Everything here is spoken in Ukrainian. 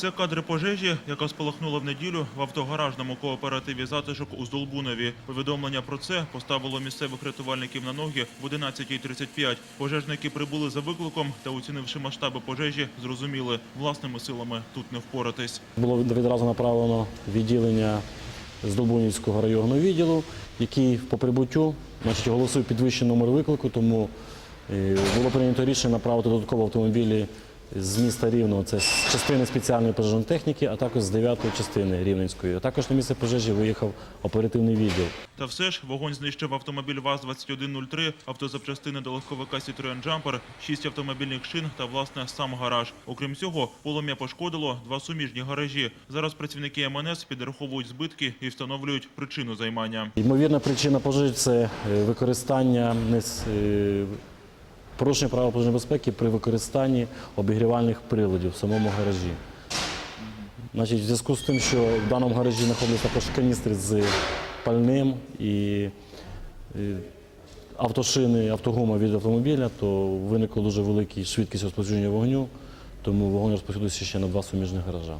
Це кадри пожежі, яка спалахнула в неділю в автогаражному кооперативі затишок у Здолбунові. Повідомлення про це поставило місцевих рятувальників на ноги в 11.35. Пожежники прибули за викликом та, оцінивши масштаби пожежі, зрозуміли, власними силами тут не впоратись. Було відразу направлено відділення з Долбунівського районного відділу, який по прибуттю значить, оголосив підвищений номер виклику, тому е, було прийнято рішення направити додаткові автомобілі з міста Рівного, це з частини спеціальної пожежної техніки, а також з 9-ї частини Рівненської. А також на місце пожежі виїхав оперативний відділ. Та все ж вогонь знищив автомобіль ВАЗ-2103, автозапчастини до легковика Citroen Jumper, шість автомобільних шин та, власне, сам гараж. Окрім цього, полум'я пошкодило два суміжні гаражі. Зараз працівники МНС підраховують збитки і встановлюють причину займання. Ймовірна причина пожежі це е, використання е, порушення правил пожежної безпеки при використанні обігрівальних приладів в самому гаражі. Значить, в зв'язку з тим, що в даному гаражі знаходяться також каністри з пальним і автошини, автогума від автомобіля, то виникла дуже велика швидкість розповсюдження вогню, тому вогонь розповсюдився ще на два суміжних гаража.